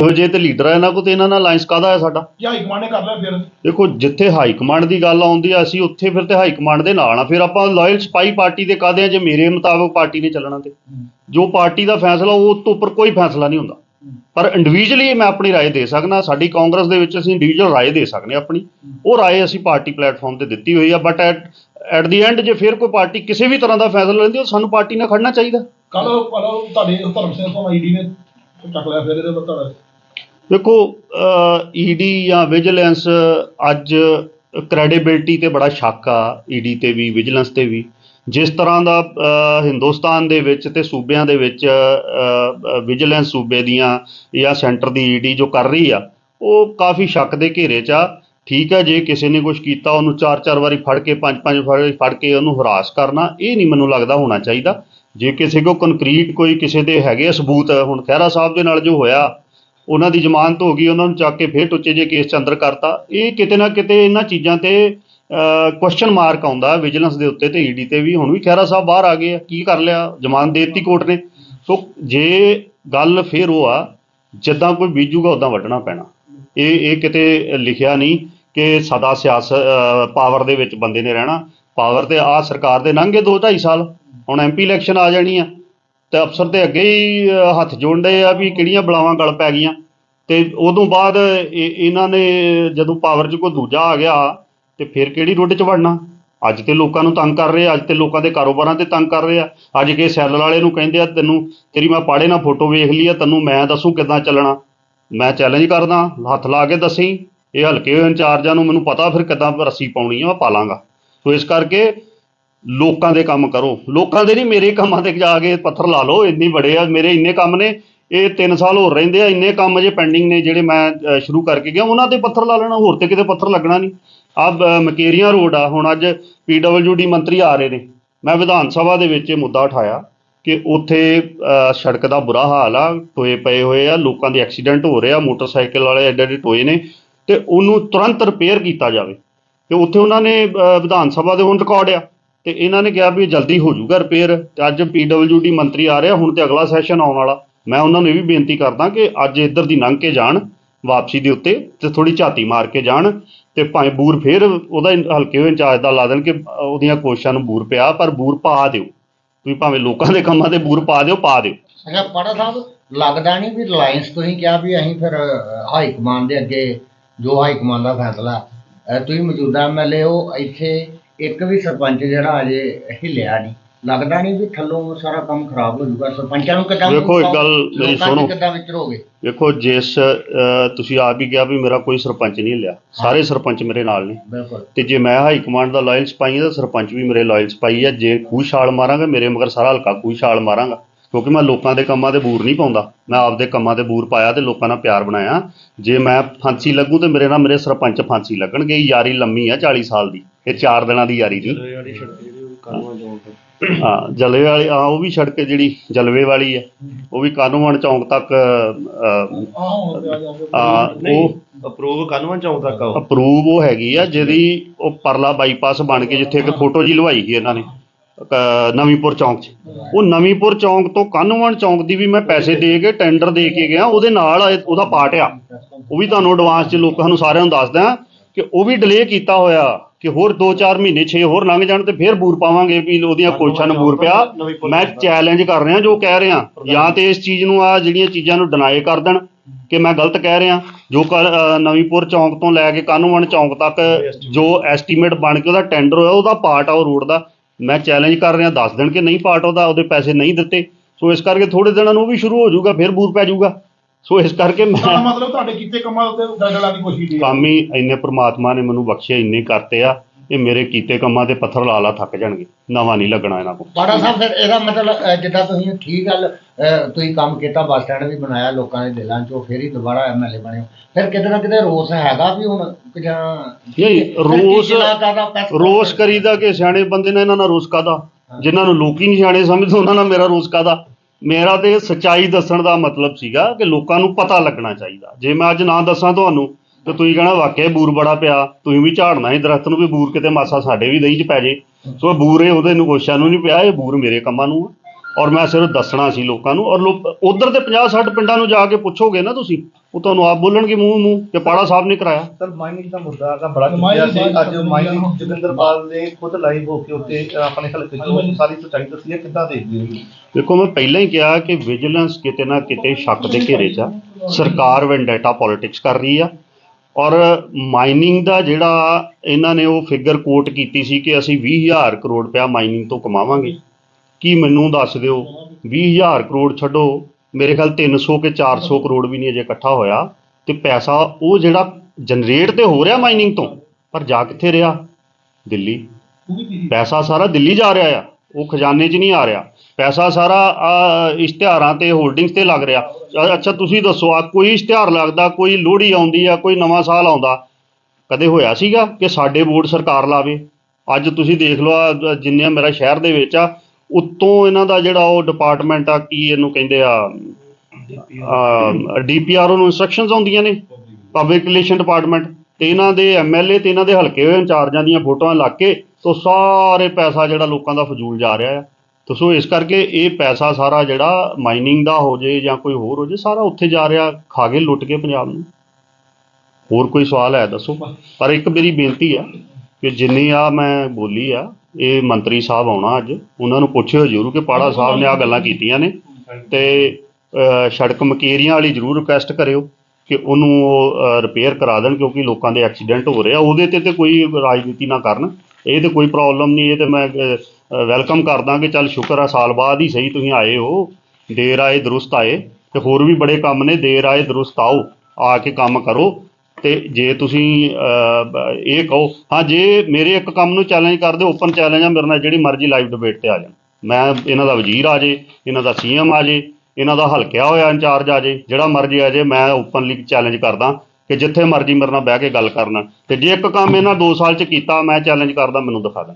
ਇਹੋ ਜਿਹੇ ਤੇ ਲੀਡਰ ਆ ਇਹਨਾਂ ਕੋਲ ਤੇ ਇਹਨਾਂ ਨਾਲ ਅਲਾਈਅੰਸ ਕਾਹਦਾ ਹੈ ਸਾਡਾ ਕੀ ਹਾਈ ਕਮਾਂਡ ਨੇ ਕਰ ਲਿਆ ਫਿਰ ਦੇਖੋ ਜਿੱਥੇ ਹਾਈ ਕਮਾਂਡ ਦੀ ਗੱਲ ਆਉਂਦੀ ਆ ਅਸੀਂ ਉੱਥੇ ਫਿਰ ਤੇ ਹਾਈ ਕਮਾਂਡ ਦੇ ਨਾਲ ਆ ਫਿਰ ਆਪਾਂ ਲਾਇਲ ਸਪਾਈ ਪਾਰਟੀ ਦੇ ਕਾਹਦੇ ਆ ਜੇ ਮੇਰੇ ਮੁਤਾਬਕ ਪਾਰਟੀ ਨੇ ਚੱਲਣਾ ਤੇ ਜੋ ਪਾਰਟੀ ਦਾ ਫੈਸਲਾ ਉਹ ਤੋਂ ਉੱਪਰ ਕੋਈ ਫੈਸਲਾ ਨਹੀਂ ਹੁੰਦਾ ਪਰ ਇੰਡੀਵਿਜੂਅਲੀ ਮੈਂ ਆਪਣੀ رائے ਦੇ ਸਕਦਾ ਸਾਡੀ ਕਾਂਗਰਸ ਦੇ ਵਿੱਚ ਅਸੀਂ ਇੰਡੀਵਿਜੂਅਲ رائے ਦੇ ਸਕਦੇ ਹਾਂ ਆਪਣੀ ਉਹ رائے ਅਸੀਂ ਪਾਰਟੀ ਪਲੇਟਫਾਰਮ ਤੇ ਦਿੱਤੀ ਹੋਈ ਆ but at at the end ਜੇ ਫਿਰ ਕੋਈ ਪਾਰਟੀ ਕਿਸੇ ਵੀ ਤਰ੍ਹਾਂ ਦਾ ਫੈਸਲਾ ਲੈਂਦੀ ਉਹ ਸਾਨੂੰ ਪਾਰਟੀ ਨਾਲ ਖੜਨਾ ਚਾਹੀਦਾ ਕੱਲ ਕੱਲ ਤੁਹਾਡੇ ਧਰਮ ਸਿੰਘ ਤੋਂ ਆਈਡੀ ਨੇ ਚੱਕ ਲਿਆ ਫਿਰ ਇਹਦੇ ਪਰ ਤੁਹਾਡਾ ਦੇਖੋ ਈਡੀ ਜਾਂ ਵਿਜੀਲੈਂਸ ਅੱਜ ਕ੍ਰੈਡੀਬਿਲਟੀ ਤੇ ਬੜਾ ਸ਼ੱਕ ਆ ਈਡੀ ਤੇ ਵੀ ਵਿਜੀਲੈਂਸ ਤੇ ਵੀ। ਜਿਸ ਤਰ੍ਹਾਂ ਦਾ ਹਿੰਦੁਸਤਾਨ ਦੇ ਵਿੱਚ ਤੇ ਸੂਬਿਆਂ ਦੇ ਵਿੱਚ ਵਿਜੀਲੈਂਸ ਸੂਬੇ ਦੀਆਂ ਜਾਂ ਸੈਂਟਰ ਦੀ ਈਡੀ ਜੋ ਕਰ ਰਹੀ ਆ, ਉਹ ਕਾਫੀ ਸ਼ੱਕ ਦੇ ਘੇਰੇ 'ਚ ਆ। ਠੀਕ ਹੈ ਜੇ ਕਿਸੇ ਨੇ ਕੁਝ ਕੀਤਾ, ਉਹਨੂੰ ਚਾਰ ਚਾਰ ਵਾਰੀ ਫੜ ਕੇ ਪੰਜ ਪੰਜ ਵਾਰੀ ਫੜ ਕੇ ਉਹਨੂੰ ਹਰਾਸ ਕਰਨਾ, ਇਹ ਨਹੀਂ ਮੈਨੂੰ ਲੱਗਦਾ ਹੋਣਾ ਚਾਹੀਦਾ। ਜੇ ਕਿਸੇ ਕੋ ਕੰਕਰੀਟ ਕੋਈ ਕਿਸੇ ਦੇ ਹੈਗੇ ਆ ਸਬੂਤ, ਹੁਣ ਖਹਿਰਾ ਸਾਹਿਬ ਦੇ ਨਾਲ ਜੋ ਹੋਇਆ ਉਹਨਾਂ ਦੀ ਜ਼ਮਾਨਤ ਹੋ ਗਈ, ਉਹਨਾਂ ਨੂੰ ਚੱਕ ਕੇ ਫੇਰ ਟੁੱਚੇ ਜੇ ਕੇਸ ਚ ਅੰਦਰ ਕਰਤਾ। ਇਹ ਕਿਤੇ ਨਾ ਕਿਤੇ ਇਹਨਾਂ ਚੀਜ਼ਾਂ ਤੇ ਕੁਐਸਚਨ ਮਾਰਕ ਆਉਂਦਾ ਵਿਜੀਲੈਂਸ ਦੇ ਉੱਤੇ ਤੇ ਈਡੀ ਤੇ ਵੀ। ਹੁਣ ਵੀ ਖਹਿਰਾ ਸਾਹਿਬ ਬਾਹਰ ਆ ਗਏ ਆ, ਕੀ ਕਰ ਲਿਆ? ਜ਼ਮਾਨਤ ਦੇ ਦਿੱਤੀ ਕੋਰਟ ਨੇ। ਸੋ ਜੇ ਗੱਲ ਫੇਰ ਉਹ ਆ, ਜਿੱਦਾਂ ਕੋਈ ਬੀਜੂਗਾ ਉਦਾਂ ਵੱਢਣਾ ਪੈਣਾ। ਇਹ ਇਹ ਕਿਤੇ ਲਿਖਿਆ ਨਹੀਂ ਕਿ ਸਦਾ ਸਿਆਸਤ ਪਾਵਰ ਦੇ ਵਿੱਚ ਬੰਦੇ ਨੇ ਰਹਿਣਾ। ਪਾਵਰ ਤੇ ਆ ਸਰਕਾਰ ਦੇ ਲੰਘੇ 2 2.5 ਸਾਲ। ਹੁਣ ਐਮਪੀ ਇਲੈਕਸ਼ਨ ਆ ਜਾਣੀ ਆ। ਤੇ ਅਫਸਰ ਤੇ ਅੱਗੇ ਹੀ ਹੱਥ ਜੋੜਦੇ ਆ ਵੀ ਕਿਹੜੀਆਂ ਬਲਾਵਾਂ ਗਲ ਪੈ ਗਈਆਂ। ਤੇ ਉਦੋਂ ਬਾਅਦ ਇਹ- ਇਹਨਾਂ ਨੇ ਜਦੋਂ ਪਾਵਰ 'ਚ ਕੋਈ ਦੂਜਾ ਆ ਗਿਆ, ਤੇ ਫਿਰ ਕਿਹੜੀ ਰੋਡ 'ਚ ਵੜਨਾ? ਅੱਜ ਤੇ ਲੋਕਾਂ ਨੂੰ ਤੰਗ ਕਰ ਰਹੇ ਆ, ਅੱਜ ਤੇ ਲੋਕਾਂ ਦੇ ਕਾਰੋਬਾਰਾਂ ਤੇ ਤੰਗ ਕਰ ਰਹੇ ਆ। ਅੱਜ ਕੇ ਸੈੱਲ ਵਾਲੇ ਨੂੰ ਕਹਿੰਦੇ ਆ, ਤੈਨੂੰ, ਤੇਰੀ ਮੈਂ ਪਾੜੇ ਨਾਲ ਫੋਟੋ ਵੇਖ ਲਈ ਆ, ਤੈਨੂੰ ਮੈਂ ਦੱਸੂ ਕਿੱਦਾਂ ਚੱਲਣਾ? ਮੈਂ ਚੈਲੰਜ ਕਰਦਾ, ਹੱਥ ਲਾ ਕੇ ਦੱਸੀ, ਇਹ ਹਲਕੇ ਇੰਚਾਰਜਾਂ ਨੂੰ ਮੈਨੂੰ ਪਤਾ ਫਿਰ ਕਿੱਦਾਂ ਰੱਸੀ ਪਾਉਣੀ ਆ, ਮੈਂ ਪਾ ਲਾਂਗਾ ਸੋ ਇਸ ਕਰਕੇ ਲੋਕਾਂ ਦੇ ਕੰਮ ਕਰੋ। ਲੋਕਾਂ ਦੇ ਨਹੀਂ, ਮੇਰੇ ਕੰਮਾਂ ਤੇ ਜਾ ਕੇ ਪੱਥਰ ਲਾ ਲਓ, ਇੰਨੀ ਬੜੇ ਆ, ਮੇਰੇ ਇੰਨੇ ਕੰਮ ਨੇ ਇਹ 3 ਸਾਲ ਹੋਰ ਰਹਿੰਦੇ ਆ, ਇੰਨੇ ਕੰਮ ਅਜੇ ਪੈਂਡਿੰਗ ਨੇ ਜਿਹੜੇ ਮੈਂ ਸ਼ੁਰੂ ਕਰਕੇ ਗਿਆ। ਉਹਨਾਂ ਤੇ ਪੱਥਰ ਲਾ ਲੈਣਾ, ਹੋਰ ਤੇ ਕਿਤੇ ਪੱਥਰ ਲੱਗਣਾ ਨਹੀਂ। ਆ ਮਕੇਰੀਆਂ ਰੋਡ ਆ, ਹੁਣ ਅੱਜ ਪੀਡਬਲਯੂਡੀ ਮੰਤਰੀ ਆ ਰਹੇ ਨੇ। ਮੈਂ ਵਿਧਾਨ ਸਭਾ ਦੇ ਵਿੱਚ ਇਹ ਮੁੱਦਾ ਉਠਾਇਆ ਕਿ ਉੱਥੇ ਸੜਕ ਦਾ ਬੁਰਾ ਹਾਲ ਆ, ਟੋਏ ਪਏ ਹੋਏ ਆ, ਲੋਕਾਂ ਦੇ ਐਕਸੀਡੈਂਟ ਹੋ ਰਹੇ ਆ, ਮੋਟਰਸਾਈਕਲ ਵਾਲੇ ਐਡੇ ਐਡੇ ਟੋਏ ਨੇ, ਤੇ ਉਹਨੂੰ ਤੁਰੰਤ ਰਿਪੇਅਰ ਕੀਤਾ ਜਾਵੇ। ਤੇ ਉੱਥੇ ਉਹਨਾਂ ਨੇ ਵਿਧਾਨ ਸਭਾ ਦੇ ਹੁਣ ਰਿਕਾਰਡ ਆ, ਤੇ ਇਹਨਾਂ ਨੇ ਕਿਹਾ ਵੀ ਜਲਦੀ ਹੋ ਜਾਊਗਾ ਰਿਪੇਅਰ ਤੇ ਅੱਜ ਪੀਡਬਲਯੂਡੀ ਮੰਤਰੀ ਆ ਰਿਹਾ, ਹੁਣ ਤੇ ਅਗਲਾ ਸੈਸ਼ਨ ਆਉਣ ਵਾਲਾ। ਮੈਂ ਉਹਨਾਂ ਨੂੰ ਇਹ ਵੀ ਬੇਨਤੀ ਕਰਦਾ ਕਿ ਅੱਜ ਇੱਧਰ ਦੀ ਲੰਘ ਕੇ ਜਾਣ, ਵਾਪਸੀ ਦੇ ਉੱਤੇ ਤੇ ਥੋੜੀ ਝਾਤੀ ਮਾਰ ਕੇ ਜਾਣ ਤੇ ਭਾਵੇਂ ਬੂਰ ਫੇਰ ਉਹਦਾ ਹਲਕੇ ਹੋਏ ਇੰਚਾਰਜ ਦਾ ਲਾ ਦੇਣ ਕਿ ਉਹਦੀਆਂ ਕੋਸ਼ਿਸ਼ਾਂ ਨੂੰ ਬੂਰ ਪਿਆ, ਪਰ ਬੂਰ ਪਾ ਦਿਓ। ਤੁਸੀਂ ਭਾਵੇਂ ਲੋਕਾਂ ਦੇ ਕੰਮਾਂ ਤੇ ਬੂਰ ਪਾ ਦਿਓ ਪਾ ਦਿਓ। ਅੱਛਾ ਪਾੜਾ ਸਾਹਿਬ, ਲੱਗਦਾ ਨਹੀਂ ਵੀ ਰਿਲਾਇੰਸ ਤੁਸੀਂ ਕਿਹਾ ਵੀ ਅਸੀਂ ਫਿਰ ਹਾਈ ਕਮਾਂਡ ਦੇ ਅੱਗੇ ਜੋ ਹਾਈ ਕਮਾਂਡ ਦਾ ਫੈਸਲਾ ਤੁਸੀਂ ਮੌਜੂਦਾ ਐਮਐਲਏ ਹੋ, ਇੱਥੇ ਇੱਕ ਵੀ ਸਰਪੰਚ ਜਿਹੜਾ ਅਜੇ ਹਿੱਲਿਆ ਨਹੀਂ। ਲੱਗਦਾ ਨਹੀਂ ਵੀ ਥੱਲੋਂ ਸਾਰਾ ਕੰਮ ਖਰਾਬ ਹੋ ਜਾਊਗਾ। ਸਰਪੰਚਾਂ ਨੂੰ ਕਿੱਦਾਂ ਵੇਖੋ, ਇੱਕ ਗੱਲ ਮੇਰੀ ਲੋਕਾਂ ਸੁਣੋ। ਕਿੱਦਾਂ ਵਿਚਰੋਗੇ ਵੇਖੋ ਜਿਸ ਅ, ਤੁਸੀਂ ਆਪ ਹੀ ਕਿਹਾ ਵੀ ਮੇਰਾ ਕੋਈ ਸਰਪੰਚ ਨਹੀਂ ਲਿਆ। ਸਾਰੇ ਸਰਪੰਚ ਮੇਰੇ ਨਾਲ ਨੇ। ਬਿਲਕੁਲ। ਤੇ ਜੇ ਮੈਂ ਹਾਈ ਕਮਾਂਡ ਦਾ ਲਾਇਲ ਸਿਪਾਹੀ ਹਾਂ ਤਾਂ ਸਰਪੰਚ ਵੀ ਮੇਰੇ ਲਾਇਲ ਸਿਪਾਹੀ ਆ। ਜੇ ਖੂਹ ਛਾਲ ਮਾਰਾਂਗਾ ਮੇਰੇ ਮਗਰ ਸਾਰਾ ਹਲਕਾ ਖੂਹ ਛਾਲ ਮਾਰਾਂਗਾ। ਕਿਉਂਕਿ ਮੈਂ ਲੋਕਾਂ ਦੇ ਕੰਮਾਂ ਤੇ ਬੂਰ ਨਹੀਂ ਪਾਉਂਦਾ। ਮੈਂ ਆਪਦੇ ਕੰਮਾਂ ਤੇ ਬੂਰ ਪਾਇਆ ਤੇ ਲੋਕਾਂ ਨਾਲ ਪਿਆਰ ਬਣਾਇਆ। ਜੇ ਮੈਂ ਫਾਂਸੀ ਲੱਗੂ ਤੇ ਮੇਰੇ ਨਾਲ ਮੇਰੇ ਸਰਪੰਚ ਫਾਂਸੀ ਲੱਗਣਗੇ। ਯਾਰੀ ਲੰਮੀ ਆ 40 ਸਾਲ ਦੀ। ਇਹ 4 ਦਿਨਾਂ ਦੀ ਯਾਰੀ ਹਾਂ ਜਲਵੇ ਵਾਲੀ ਹਾਂ ਉਹ ਵੀ ਸੜਕ ਜਿਹੜੀ ਜਲਵੇ ਵਾਲੀ ਹੈ ਉਹ ਵੀ ਕਾਨੂੰਨ ਚੌਂਕ ਤੱਕ ਆ ਆ ਉਹ ਅਪਰੂਵ ਕਾਨੂੰਨ ਚੌਂਕ ਤੱਕ ਆਓ ਅਪਰੂਵ ਉਹ ਹੈਗੀ ਆ ਜਿਹਦੀ ਉਹ ਪਰਲਾ ਬਾਈਪਾਸ ਬਣ ਕੇ ਜਿੱਥੇ ਇੱਕ ਫੋਟੋ ਜੀ ਲਵਾਈ ਸੀ ਇਹਨਾਂ ਨੇ ਨਵੀਂਪੁਰ ਚੌਂਕ 'ਚ। ਉਹ ਨਵੀਂਪੁਰ ਚੌਂਕ ਤੋਂ ਕਾਨੂੰਨ ਚੌਂਕ ਦੀ ਵੀ ਮੈਂ ਪੈਸੇ ਦੇ ਕੇ ਟੈਂਡਰ ਦੇ ਕੇ ਗਿਆ ਉਹਦੇ ਨਾਲ ਉਹਦਾ ਪਾਰਟ ਆ। ਉਹ ਵੀ ਤੁਹਾਨੂੰ ਐਡਵਾਂਸ 'ਚ ਲੋਕਾਂ ਨੂੰ ਸਾਰਿਆਂ ਨੂੰ ਦੱਸਦਾ ਕਿ ਉਹ ਵੀ ਡਿਲੇ ਕੀਤਾ ਹੋਇਆ। ਕਿ ਹੋਰ 2-4 ਮਹੀਨੇ 6 ਹੋਰ ਲੰਘ ਜਾਣ ਤੇ ਫਿਰ ਬੂਰ ਪਾਵਾਂਗੇ ਵੀ ਉਹਦੀਆਂ ਕੋਸ਼ਿਸ਼ਾਂ ਨੂੰ ਬੂਰ ਪਿਆ। ਮੈਂ ਚੈਲੰਜ ਕਰ ਰਿਹਾ ਜੋ ਕਹਿ ਰਿਹਾ। ਜਾਂ ਤੇ ਇਸ ਚੀਜ਼ ਨੂੰ ਆ ਜਿਹੜੀਆਂ ਚੀਜ਼ਾਂ ਨੂੰ ਡਿਨਾਈ ਕਰ ਦੇਣ ਕਿ ਮੈਂ ਗਲਤ ਕਹਿ ਰਿਹਾ। ਜੋ ਨਵੀਂਪੁਰ ਚੌਂਕ ਤੋਂ ਲੈ ਕੇ ਕਾਨੂੰਨ ਚੌਂਕ ਤੱਕ ਜੋ ਐਸਟੀਮੇਟ ਬਣ ਕੇ ਉਹਦਾ ਟੈਂਡਰ ਹੋਇਆ ਉਹਦਾ ਪਾਰਟ ਆ ਉਹ ਰੋਡ ਦਾ। ਮੈਂ ਚੈਲੰਜ ਕਰ ਰਿਹਾ ਦੱਸ ਦੇਣ ਕਿ ਨਹੀਂ ਪਾਰਟ ਉਹਦਾ ਉਹਦੇ ਪੈਸੇ ਨਹੀਂ ਦਿੱਤੇ। ਸੋ ਇਸ ਕਰਕੇ ਥੋੜੇ ਦਿਨਾਂ ਨੂੰ ਵੀ ਸ਼ੁਰੂ ਹੋ ਜਾਊਗਾ ਫਿਰ ਬੂਰ ਪੈ ਜਾਊਗਾ। ਸੋ ਇਸ ਕਰਕੇ ਤਾਂ ਮੈਂ ਮਤਲਬ ਤੁਹਾਡੇ ਕੀਤੇ ਕੰਮਾਂ ਉੱਤੇ ਡੰਡਲਾ ਦੀ ਕੋਸ਼ਿਸ਼ ਦੀ ਕੰਮ ਹੀ ਇੰਨੇ ਪ੍ਰਮਾਤਮਾ ਨੇ ਮੈਨੂੰ ਬਖਸ਼ਿਆ ਇੰਨੇ ਕਰਤੇ ਆ ਇਹ ਮੇਰੇ ਕੀਤੇ ਕੰਮਾਂ ਤੇ ਪੱਥਰ ਲਾ ਲਾ ਥੱਕ ਜਾਣਗੇ। ਨਵਾਂ ਨਹੀਂ ਲੱਗਣਾ ਇਹਨਾਂ ਕੋਲ। ਪਾੜਾ ਸਾਹਿਬ ਫਿਰ ਇਹਦਾ ਮਤਲਬ ਅਹ, ਜਿੱਦਾਂ ਤੁਸੀਂ ਠੀਕ ਗੱਲ ਅਹ, ਤੁਸੀਂ ਕੰਮ ਕੀਤਾ ਬੱਸ ਸਟੈਂਡ ਵੀ ਬਣਾਇਆ ਲੋਕਾਂ ਦੇ ਦਿਲਾਂ 'ਚੋਂ ਫਿਰ ਹੀ ਦੁਬਾਰਾ ਐਮਐਲਏ ਬਣੇ ਹੋ। ਫਿਰ ਕਿਤੇ ਨਾ ਕਿਤੇ ਰੋਸ ਹੈਗਾ ਵੀ ਹੁਣ ਕਿ ਜਾਂ ਨਹੀਂ ਰੋਸ ਰੋਸ? ਕਰੀਦਾ ਕਿ ਸਿਆਣੇ ਬੰਦੇ ਨੇ ਇਹਨਾਂ ਨਾਲ ਰੋਸ ਕਾਦਾ ਜਿਨ੍ਹਾਂ ਨੂੰ ਲੋਕੀ ਨਹੀਂ ਸਿਆਣੇ ਸਮਝਦੇ ਉਹਨਾਂ ਨਾਲ ਮੇਰਾ ਰੋਸ ਕਾਦਾ ਮੇਰਾ ਤੇ ਸਚਾਈ ਦੱਸਣ ਦਾ ਮਤਲਬ ਸੀਗਾ ਕਿ ਲੋਕਾਂ ਨੂੰ ਪਤਾ ਲੱਗਣਾ ਚਾਹੀਦਾ। ਜੇ ਮੈਂ ਅੱਜ ਨਾ ਦੱਸਾਂ ਤੁਹਾਨੂੰ, ਤੇ ਤੁਸੀਂ ਕਹਣਾ ਵਾਕਿਆ ਹੀ ਬੂਰ ਬੜਾ ਪਿਆ, ਤੁਸੀਂ ਵੀ ਝਾੜਨਾ ਹੀ ਦਰਖਤ ਨੂੰ ਵੀ ਬੂਰ ਕਿਤੇ ਮਾਸਾ ਸਾਡੇ ਵੀ ਦਹੀਂ 'ਚ ਪੈ ਜੇ। ਸੋ ਬੂਰ ਇਹ ਉਹਦੇ ਨੂੰ ਕੋਸ਼ਾਂ ਨੂੰ ਨਹੀਂ ਪਿਆ, ਇਹ ਬੂਰ ਮੇਰੇ ਕੰਮਾਂ ਨੂੰ ਆ। ਔਰ ਮੈਂ ਸਿਰਫ ਦੱਸਣਾ ਸੀ ਲੋਕਾਂ ਨੂੰ ਔਰ ਲੋਕ ਉਧਰ ਦੇ 50 60 ਪਿੰਡਾਂ ਨੂੰ ਜਾ ਕੇ ਪੁੱਛੋਗੇ ਨਾ ਤੁਸੀਂ ਉਹ ਤੁਹਾਨੂੰ ਆਪ ਬੋਲਣਗੇ ਮੂੰਹ ਮੂੰਹ ਕਿ ਪਾੜਾ ਸਾਹਿਬ ਨੇ ਕਰਾਇਆ। ਸਰ ਮਾਈਨਿੰਗ ਦਾ ਮੁੱਦਾ ਹੈਗਾ ਬੜਾ ਮਾਈਨਿੰਗ ਚੁੱਕਿਆ ਸੀ। ਅੱਜ ਮਾਈਨਿੰਗ ਜੋਗਿੰਦਰਪਾਲ ਨੇ ਖੁਦ ਲਾਈਵ ਹੋ ਕੇ ਉੱਤੇ ਆਪਣੇ ਹਲਕੇ ਚੋਂ ਸਾਰੀ ਸੱਚਾਈ ਦੱਸੀ ਹੈ ਕਿੱਦਾਂ ਦੇਖਦੇ ਹੋ ਦੇਖੋ ਮੈਂ ਪਹਿਲਾਂ ਹੀ ਕਿਹਾ ਕਿ ਵਿਜੀਲੈਂਸ ਕਿਤੇ ਨਾ ਕਿਤੇ ਸ਼ੱਕ ਦੇ ਘੇਰੇ 'ਚ ਆ। ਸਰਕਾਰ ਵੈਂਡੇਟਾ ਪੋਲਿਟਿਕਸ ਕਰ ਰਹੀ ਆ। ਔਰ ਮਾਈਨਿੰਗ ਦਾ ਜਿਹੜਾ ਇਹਨਾਂ ਨੇ ਉਹ ਫਿਗਰ ਕੋਟ ਕੀਤੀ ਸੀ ਕਿ ਅਸੀਂ 20000 ਕਰੋੜ ਰੁਪਇਆ ਮਾਈਨਿੰਗ ਤੋਂ ਕਮਾਵਾਂਗੇ। ਕੀ ਮੈਨੂੰ ਦੱਸ ਦਿਓ? 20000 ਕਰੋੜ ਛੱਡੋ। ਮੇਰੇ ਖਿਆਲ 300 ਕੇ 400 ਕਰੋੜ ਵੀ ਨਹੀਂ ਅਜੇ ਇਕੱਠਾ ਹੋਇਆ। ਤੇ ਪੈਸਾ ਉਹ ਜਿਹੜਾ ਜਨਰੇਟ ਤੇ ਹੋ ਰਿਹਾ ਮਾਈਨਿੰਗ ਤੋਂ, ਪਰ ਜਾ ਕਿੱਥੇ ਰਿਹਾ? ਦਿੱਲੀ। ਪੈਸਾ ਸਾਰਾ ਦਿੱਲੀ ਜਾ ਰਿਹਾ ਆ। ਉਹ ਖਜ਼ਾਨੇ 'ਚ ਨਹੀਂ ਆ ਰਿਹਾ। ਪੈਸਾ ਸਾਰਾ ਇਸ਼ਤਿਹਾਰਾਂ ਤੇ ਹੋਲਡਿੰਗਸ ਤੇ ਲੱਗ ਰਿਹਾ। ਅੱਛਾ, ਤੁਸੀਂ ਦੱਸੋ, ਆ ਕੋਈ ਇਸ਼ਤਿਹਾਰ ਲੱਗਦਾ, ਕੋਈ ਲੋਹੜੀ ਆਉਂਦੀ ਆ, ਕੋਈ ਨਵਾਂ ਸਾਲ ਆਉਂਦਾ? ਕਦੇ ਹੋਇਆ ਸੀਗਾ ਕਿ ਸਾਡੇ ਬੋਰਡ ਸਰਕਾਰ ਲਾਵੇ? ਅੱਜ ਤੁਸੀਂ ਦੇਖ ਲਓ ਆਹ ਜਿੰਨੇ ਮੇਰਾ ਸ਼ਹਿਰ ਦੇ ਵਿੱਚ ਆ ਉੱਤੋਂ ਇਹਨਾਂ ਦਾ ਜਿਹੜਾ ਉਹ ਡਿਪਾਰਟਮੈਂਟ ਆ ਕੀ ਇਹਨੂੰ ਕਹਿੰਦੇ ਆ ਡੀਪੀਆਰਓ ਨੂੰ ਇਨਸਟਰਕਸ਼ਨਸ ਆਉਂਦੀਆਂ ਨੇ ਪਬਲਿਕ ਰਿਲੇਸ਼ਨ ਡਿਪਾਰਟਮੈਂਟ ਤੇ ਇਹਨਾਂ ਦੇ ਐਮਐਲਏ ਤੇ ਇਹਨਾਂ ਦੇ ਹਲਕੇ ਹੋਏ ਇੰਚਾਰਜਾਂ ਦੀਆਂ ਫੋਟੋਆਂ ਲੱਗ ਕੇ ਤੋਂ ਸਾਰੇ ਪੈਸਾ ਜਿਹੜਾ ਲੋਕਾਂ ਦਾ ਫਜ਼ੂਲ ਜਾ ਰਿਹਾ ਆ। ਤੋ ਸੋ ਇਸ ਕਰਕੇ ਇਹ ਪੈਸਾ ਸਾਰਾ ਜਿਹੜਾ ਮਾਈਨਿੰਗ ਦਾ ਹੋ ਜੇ ਜਾਂ ਕੋਈ ਹੋਰ ਹੋ ਜੇ ਸਾਰਾ ਉੱਥੇ ਜਾ ਰਿਹਾ ਖਾ ਕੇ ਲੁੱਟ ਕੇ ਪੰਜਾਬ ਨੂੰ। ਹੋਰ ਕੋਈ ਸਵਾਲ ਹੈ ਦੱਸੋ। ਪਰ ਇੱਕ ਮੇਰੀ ਬੇਨਤੀ ਆ ਕਿ ਜਿੰਨੀ ਆ ਮੈਂ ਬੋਲੀ ਆ ਇਹ ਮੰਤਰੀ ਸਾਹਿਬ ਆਉਣਾ ਅੱਜ ਉਹਨਾਂ ਨੂੰ ਪੁੱਛਿਓ ਜ਼ਰੂਰ ਕਿ ਪਾੜਾ ਸਾਹਿਬ ਨੇ ਆ ਗੱਲਾਂ ਕੀਤੀਆਂ ਨੇ। ਤੇ ਸੜਕ ਮਕੇਰੀਆਂ ਵਾਲੀ ਜ਼ਰੂਰ ਰਿਕੁਐਸਟ ਕਰਿਓ ਕਿ ਉਹਨੂੰ ਉਹ ਰਿਪੇਅਰ ਕਰਾ ਦੇਣ ਕਿਉਂਕਿ ਲੋਕਾਂ ਦੇ ਐਕਸੀਡੈਂਟ ਹੋ ਰਹੇ ਆ। ਉਹਦੇ ਤੇ ਤੇ ਕੋਈ ਰਾਜਨੀਤੀ ਨਾ ਕਰਨ। ਇਹ ਤੇ ਕੋਈ ਪ੍ਰੋਬਲਮ ਨਹੀਂ ਇਹ ਤੇ ਮੈਂ ਵੈਲਕਮ ਕਰਦਾ ਕਿ ਚੱਲ ਸ਼ੁਕਰ ਆ ਸਾਲ ਬਾਅਦ ਹੀ ਸਹੀ ਤੁਸੀਂ ਆਏ ਹੋ। ਦੇਰ ਆਏ ਦਰੁਸਤ ਆਏ। ਤੇ ਹੋਰ ਵੀ ਬੜੇ ਕੰਮ ਨੇ ਦੇਰ ਆਏ ਦਰੁਸਤ ਆਓ ਆ ਕੇ ਕੰਮ ਕਰੋ। ਤੇ ਜੇ ਤੁਸੀਂ ਇਹ ਕਹੋ, ਹਾਂ, ਜੇ ਮੇਰੇ ਇੱਕ ਕੰਮ ਨੂੰ ਚੈਲੰਜ ਕਰਦੇ ਓਪਨ ਚੈਲੰਜ ਆ, ਮੇਰੇ ਨਾਲ ਜਿਹੜੀ ਮਰਜ਼ੀ ਲਾਈਵ ਡਿਬੇਟ ਤੇ ਆ ਜਾਣ। ਮੈਂ, ਇਹਨਾਂ ਦਾ ਵਜ਼ੀਰ ਆ ਜੇ, ਇਹਨਾਂ ਦਾ ਸੀਐਮ ਆ ਜੇ, ਇਹਨਾਂ ਦਾ ਹਲਕਿਆ ਹੋਇਆ ਇੰਚਾਰਜ ਆ ਜੇ, ਜਿਹੜਾ ਮਰਜ਼ੀ ਆ ਜੇ, ਮੈਂ ਓਪਨਲੀ ਚੈਲੰਜ ਕਰਦਾ ਕਿ ਜਿੱਥੇ ਮਰਜ਼ੀ ਮੇਰੇ ਨਾਲ ਬਹਿ ਕੇ ਗੱਲ ਕਰਨਾ। ਤੇ ਜੇ ਇੱਕ ਕੰਮ ਇਹਨਾਂ 2 ਸਾਲ ਚ ਕੀਤਾ, ਮੈਂ ਚੈਲੰਜ ਕਰਦਾ, ਮੈਨੂੰ ਦਿਖਾ ਦੇਣ।